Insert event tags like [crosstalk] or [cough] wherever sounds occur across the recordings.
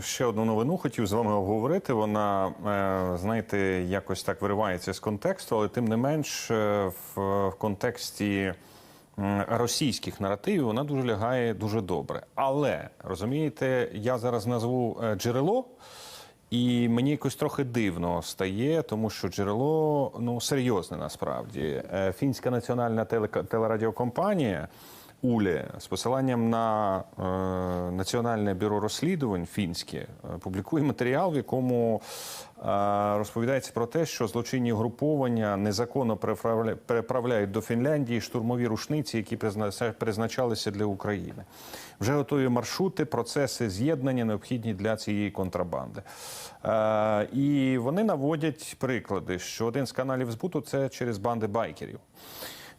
ще одну новину хотів з вами обговорити. Вона, е, знаєте, якось так виривається з контексту, але тим не менш, е, в, контексті російських наративів вона дуже лягає дуже добре. Але розумієте, я зараз назву е, джерело. І мені якось трохи дивно стає, тому що джерело ну серйозне насправді. Фінська національна телерадіокомпанія Улі з посиланням на е, Національне бюро розслідувань фінське е, публікує матеріал, в якому е, розповідається про те, що злочинні угруповання незаконно переправляють до Фінляндії штурмові рушниці, які призначалися для України. Вже готові маршрути, процеси з'єднання необхідні для цієї контрабанди. Е, і вони наводять приклади, що один з каналів збуту це через банди байкерів.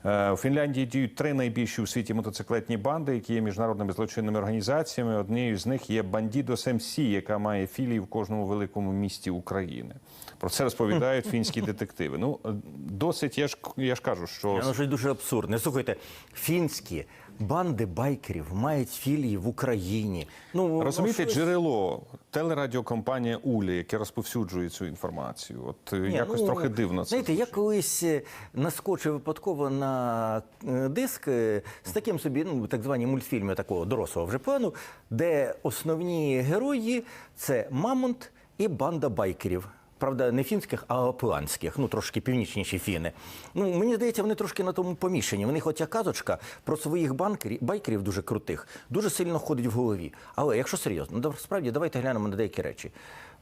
Е, У Фінляндії діють три найбільші у світі мотоциклетні банди, які є міжнародними злочинними організаціями. Однією з них є Бандідо Семсі, яка має філії в кожному великому місті України. Про це розповідають фінські детективи. Ну е, досить, я ж я ж кажу, що Воно щось дуже абсурдне. Слухайте, фінські банди байкерів мають філії в Україні. Ну розумієте, щось- джерело телерадіокомпанія Улі, яке розповсюджує цю інформацію. От Ні, якось ну, трохи дивно це. Знаєте, я колись е, наскочив випадково на е, диск е, з таким собі, ну так звані мультфільми такого дорослого вже плану, де основні герої це Мамонт і банда байкерів. Правда, не фінських, а опландських, ну трошки північніші фіни. Ну мені здається, вони трошки на тому помішані. Вони, хоча казочка про своїх банкерів, байкерів дуже крутих, дуже сильно ходить в голові. Але якщо серйозно, ну справді давайте глянемо на деякі речі.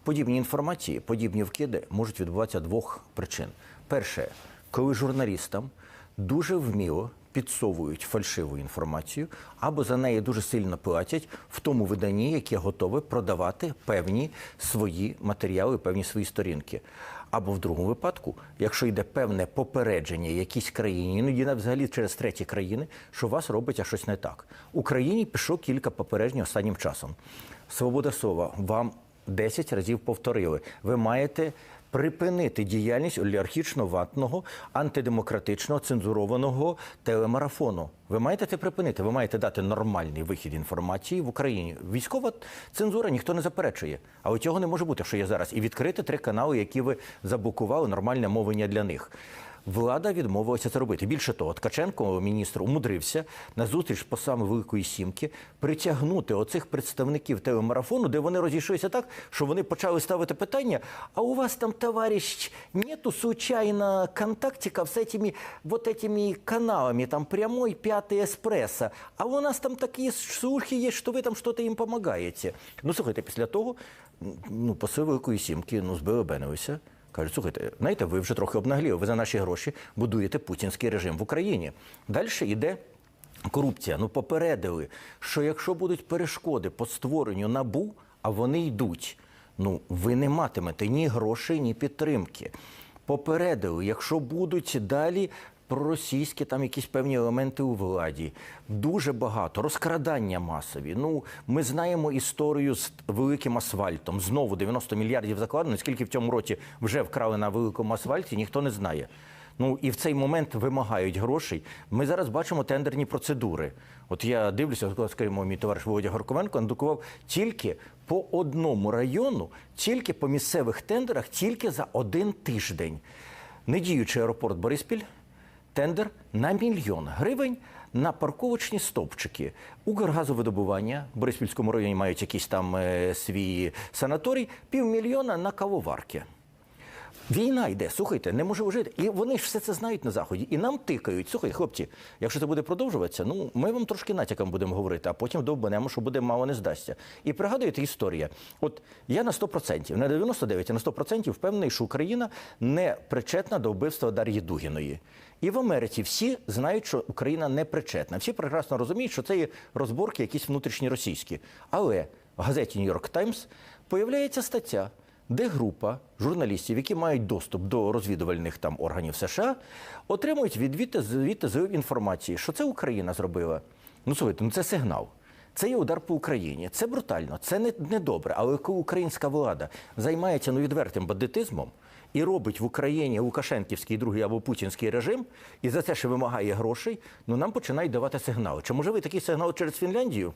Подібні інформації, подібні вкиди можуть відбуватися двох причин. Перше, коли журналістам дуже вміло підсовують фальшиву інформацію, або за неї дуже сильно платять в тому виданні, яке готове продавати певні свої матеріали, певні свої сторінки. Або в другому випадку, якщо йде певне попередження якійсь країні, іноді взагалі через треті країни, що у вас робиться щось не так. Україні пішло кілька попереджень останнім часом. Свобода слова вам 10 разів повторили. Ви маєте припинити діяльність олігархічно-ватного, антидемократичного, цензурованого телемарафону. Ви маєте це припинити. Ви маєте дати нормальний вихід інформації в Україні. Військова цензура ніхто не заперечує. Але цього не може бути, що є зараз. І відкрити три канали, які ви заблокували, нормальне мовлення для них Влада відмовилася це робити. Більше того, Ткаченко, міністр, умудрився на зустріч по саме Великої Сімки притягнути оцих представників телемарафону, де вони розійшлися так, що вони почали ставити питання: а у вас там, товарищ, нету случайно контактиков с этими вот этими каналами, там прямой пятый эспрессо, а у нас там такі слухи є, що ви там щось їм допомагаєте. Ну, слухайте, після того, ну, посил Великої Сімки, ну, збилобенилися. Кажуть, слухайте, знаєте, ви вже трохи обнагліли, ви за наші гроші будуєте путінський режим в Україні. Далі йде корупція. Ну, попередили, що якщо будуть перешкоди по створенню набу, а вони йдуть, ну ви не матимете ні грошей, ні підтримки. Попередили, якщо будуть далі проросійські там якісь певні елементи у владі. Дуже багато розкрадання масові. Ну ми знаємо історію з великим асфальтом. Знову 90 мільярдів закладено. Скільки в цьому році вже вкрали на великому асфальті, ніхто не знає. Ну і в цей момент вимагають грошей. Ми зараз бачимо тендерні процедури. От я дивлюся, скажімо, мій товариш Володя Горковенко надрукував тільки по одному району, тільки по місцевих тендерах, тільки за один тиждень. Недіючий аеропорт Бориспіль тендер на мільйон гривень на парковочні стовпчики. Укргазовидобування в Бориспільському районі мають якийсь там е, свій санаторій, півмільйона на кавоварки. Війна йде, слухайте, не може жити. І вони ж все це знають на заході. І нам тикають. Слухай, хлопці, якщо це буде продовжуватися, ну ми вам трошки натяком будемо говорити, а потім довбанемо, що буде мало не здасться. І пригадуєте історія. От я на 100%, не 99, а на 100% впевнений, що Україна не причетна до вбивства Дар'ї Дугіної. І в Америці всі знають, що Україна не причетна. Всі прекрасно розуміють, що це є розборки якісь внутрішні російські. Але в газеті Нью-Йорк Таймс появляється стаття де група журналістів, які мають доступ до розвідувальних там органів США, отримують звідти з інформації, що це Україна зробила. Ну слухайте, ну це сигнал. Це є удар по Україні. Це брутально, це не, не добре. Але коли українська влада займається ну, відвертим бандитизмом і робить в Україні Лукашенківський другий або путінський режим, і за це ще вимагає грошей, ну нам починають давати сигнали. Чи може ви такий сигнал через Фінляндію?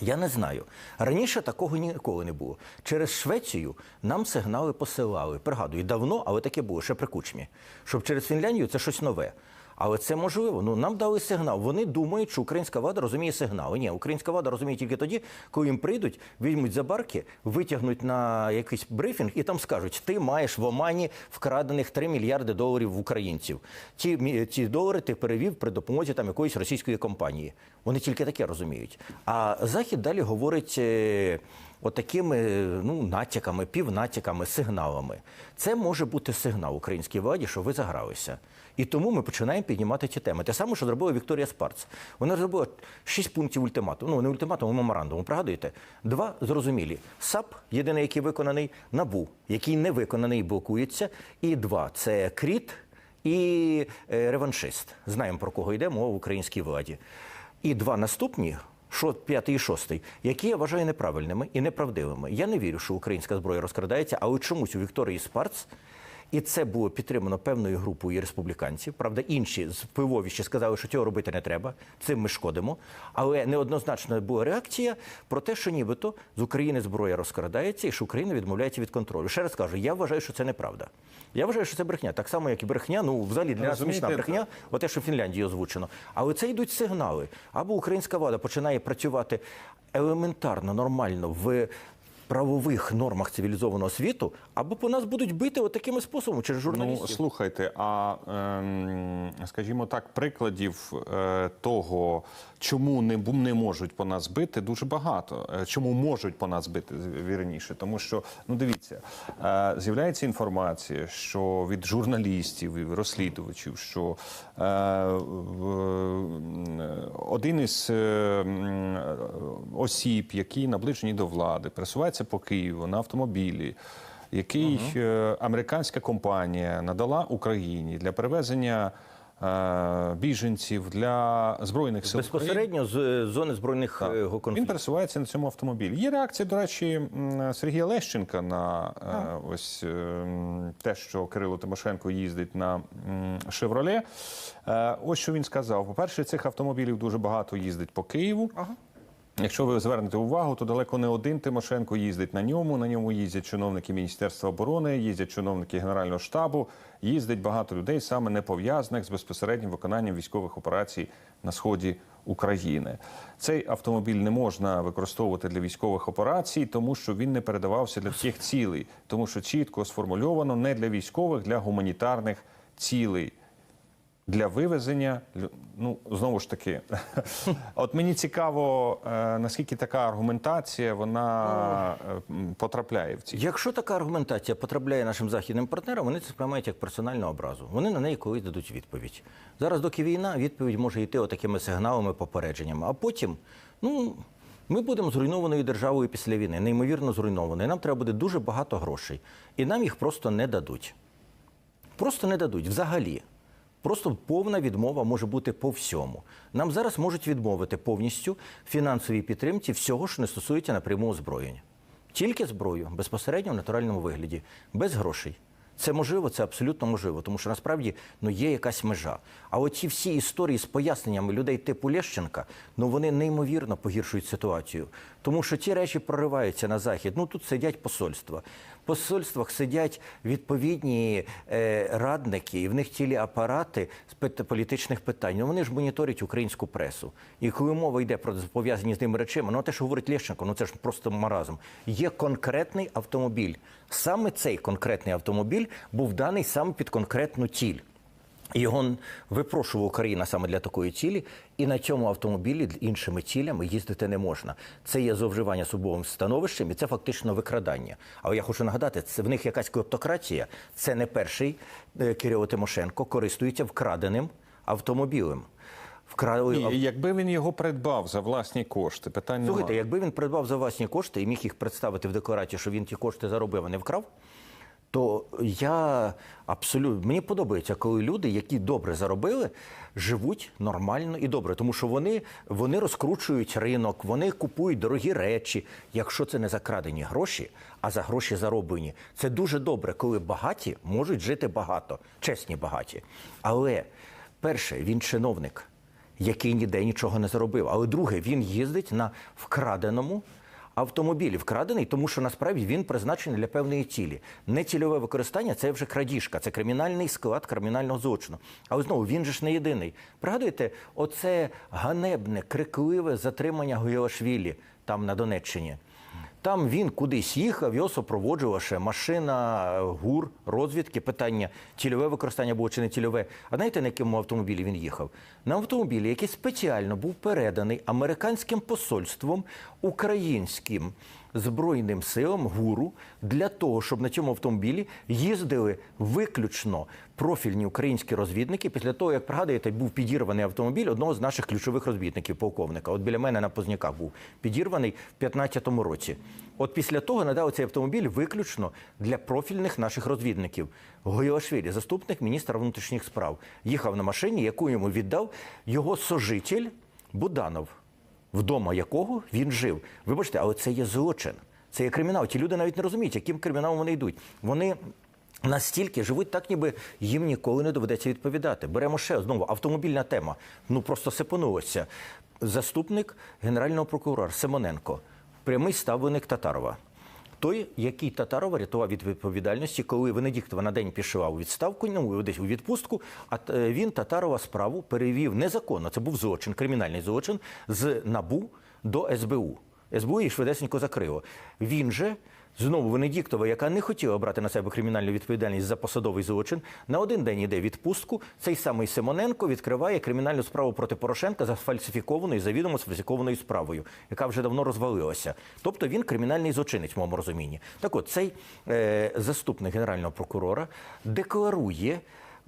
Я не знаю. Раніше такого ніколи не було. Через Швецію нам сигнали посилали. Пригадую, давно, але таке було ще при кучмі. Щоб через Фінляндію це щось нове. Але це можливо. Ну нам дали сигнал. Вони думають, що українська влада розуміє сигнали. Ні, українська влада розуміє тільки тоді, коли їм прийдуть, візьмуть за барки, витягнуть на якийсь брифінг і там скажуть: ти маєш в Омані вкрадених 3 мільярди доларів в українців. Ті, ці долари ти перевів при допомозі там якоїсь російської компанії. Вони тільки таке розуміють. А Захід далі говорить. е, Отакими ну, натяками, півнатяками, сигналами. Це може бути сигнал українській владі, що ви загралися. І тому ми починаємо піднімати ті теми. Те саме, що зробила Вікторія Спарц. Вона зробила шість пунктів ультиматуму. Ну, не ультиматуму, а меморандуму. Пригадуєте? Два зрозумілі. САП, єдиний, який виконаний, НАБУ, який не виконаний, блокується. І два це КРІТ і е, реваншист. Знаємо, про кого йде мова в українській владі. І два наступні. Шо, п'ятий і шостий, які я вважаю неправильними і неправдивими. Я не вірю, що українська зброя розкрадається, але чомусь у Вікторії Спарц, і це було підтримано певною групою республіканців. Правда, інші з впливовіші сказали, що цього робити не треба. Цим ми шкодимо. Але неоднозначна була реакція про те, що нібито з України зброя розкрадається і що Україна відмовляється від контролю. Ще раз кажу, я вважаю, що це неправда. Я вважаю, що це брехня. Так само, як і брехня, ну взагалі для нас смішна брехня, оте, що в Фінляндії озвучено. Але це йдуть сигнали. Або українська влада починає працювати елементарно, нормально в правових нормах цивілізованого світу, або по нас будуть бити от такими способами через Ну, слухайте, а ем, скажімо так, прикладів е, того, чому не, не можуть по нас бити, дуже багато. Е, Чому можуть по нас бити вірніше? Тому що, ну дивіться, е, з'являється інформація, що від журналістів і розслідувачів, що е, один із е, осіб, які наближені до влади, пересувається по Києву на автомобілі який е, американська компанія надала Україні для перевезення е, біженців для збройних сил України. Безпосередньо з е, зони збройних е, Він пересувається на цьому автомобілі. Є реакція, до речі, Сергія Лещенка на е, ось е, те, що Кирило Тимошенко їздить на Шевроле. Ось що він сказав: по-перше, цих автомобілів дуже багато їздить по Києву. Якщо ви звернете увагу, то далеко не один Тимошенко їздить на ньому. На ньому їздять чиновники Міністерства оборони, їздять чиновники Генерального штабу, їздить багато людей, саме не пов'язаних з безпосереднім виконанням військових операцій на сході України. Цей автомобіль не можна використовувати для військових операцій, тому що він не передавався для таких цілей, тому що чітко сформульовано не для військових, для гуманітарних цілей для вивезення. Ну знову ж таки, [laughs] от мені цікаво, е, наскільки така аргументація вона е, потрапляє в ці. Якщо така аргументація потрапляє нашим західним партнерам, вони це сприймають як персональну образу. Вони на неї колись дадуть відповідь. Зараз, доки війна, відповідь може йти отакими сигналами, попередженнями. А потім, ну. Ми будемо зруйнованою державою після війни, неймовірно зруйнованою. Нам треба буде дуже багато грошей. І нам їх просто не дадуть. Просто не дадуть взагалі. Просто повна відмова може бути по всьому. Нам зараз можуть відмовити повністю фінансовій підтримці всього, що не стосується напряму озброєння. Тільки зброю, безпосередньо в натуральному вигляді, без грошей. Це можливо, це абсолютно можливо, тому що насправді ну, є якась межа. А оці всі історії з поясненнями людей типу Лещенка, ну вони неймовірно погіршують ситуацію. Тому що ті речі прориваються на захід. Ну тут сидять посольства. Посольствах сидять відповідні е, радники, і в них цілі апарати з політичних питань. Ну вони ж моніторять українську пресу. І коли мова йде про пов'язані з ними речами, ну те, що говорить Лещенко, ну це ж просто маразм. Є конкретний автомобіль. Саме цей конкретний автомобіль був даний саме під конкретну ціль. Його випрошувала Україна саме для такої цілі, і на цьому автомобілі іншими цілями їздити не можна. Це є зловживання службовим становищем, і це фактично викрадання. Але я хочу нагадати, це в них якась клептократія. Це не перший е, Кирило Тимошенко користується вкраденим автомобілем. Вкрали І якби він його придбав за власні кошти, питань Слухайте, якби він придбав за власні кошти і міг їх представити в декларації, що він ті кошти заробив, а не вкрав, то я абсолютно мені подобається, коли люди, які добре заробили, живуть нормально і добре, тому що вони, вони розкручують ринок, вони купують дорогі речі, якщо це не закрадені гроші, а за гроші зароблені. Це дуже добре, коли багаті можуть жити багато, чесні багаті. Але перше, він чиновник. який ніде нічого не заробив. Але друге, він їздить на вкраденому. Автомобілі вкрадений, тому що насправді він призначений для певної цілі. Нецільове використання це вже крадіжка, це кримінальний склад кримінального злочину. Але знову він же ж не єдиний. Пригадуєте, оце ганебне, крикливе затримання Гуєлашвілі там на Донеччині. Там він кудись їхав, його супроводжувала ще машина, гур, розвідки. Питання цільове використання було чи не цільове. А знаєте, на якому автомобілі він їхав? На автомобілі, який спеціально був переданий американським посольством українським збройним силам гуру для того, щоб на цьому автомобілі їздили виключно профільні українські розвідники. Після того, як пригадуєте, був підірваний автомобіль одного з наших ключових розвідників, полковника. От біля мене на Позняках був підірваний в 15-му році. От після того надав цей автомобіль виключно для профільних наших розвідників. Гойлашвілі, заступник міністра внутрішніх справ, їхав на машині, яку йому віддав його сожитель Буданов вдома якого він жив. Вибачте, але це є злочин. Це є кримінал. Ті люди навіть не розуміють, яким криміналом вони йдуть. Вони настільки живуть так, ніби їм ніколи не доведеться відповідати. Беремо ще знову автомобільна тема. Ну просто сипонулося. Заступник генерального прокурора Симоненко, прямий ставленик Татарова. Той, який Татарова рятував від відповідальності, коли Венедіктова на день пішла у відставку, ну десь у відпустку, а е, він Татарова справу перевів незаконно. Це був злочин, кримінальний злочин з НАБУ до СБУ. СБУ її швидесенько закрило. Він же. Знову Венедіктова, яка не хотіла брати на себе кримінальну відповідальність за посадовий злочин, на один день іде відпустку. Цей самий Симоненко відкриває кримінальну справу проти Порошенка за сфальсифікованою, завідомо сфальсифікованою справою, яка вже давно розвалилася. Тобто він кримінальний злочинець в моєму розумінні. Так от цей е, заступник генерального прокурора декларує.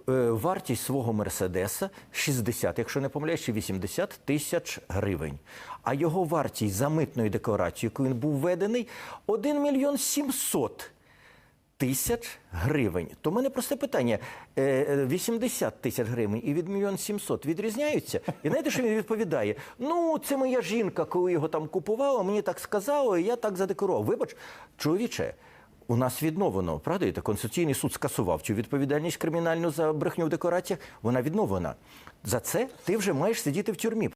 Е, Вартість свого мерседеса 60, якщо не помиляюсь, чи 80 тисяч гривень. А його вартість за митною декларацією, яку він був введений, 1 мільйон 700 тисяч гривень. То в мене просте питання: Е, е, 80 тисяч гривень і від мільйон 700 відрізняються. І знаєте, що він відповідає? Ну, це моя жінка, коли його там купувала, мені так сказала, і я так задекорував. Вибач, чоловіче. У нас відновлено, правда? Конституційний суд скасував цю відповідальність кримінальну за брехню в декораціях. Вона відновлена. За це ти вже маєш сидіти в тюрмі.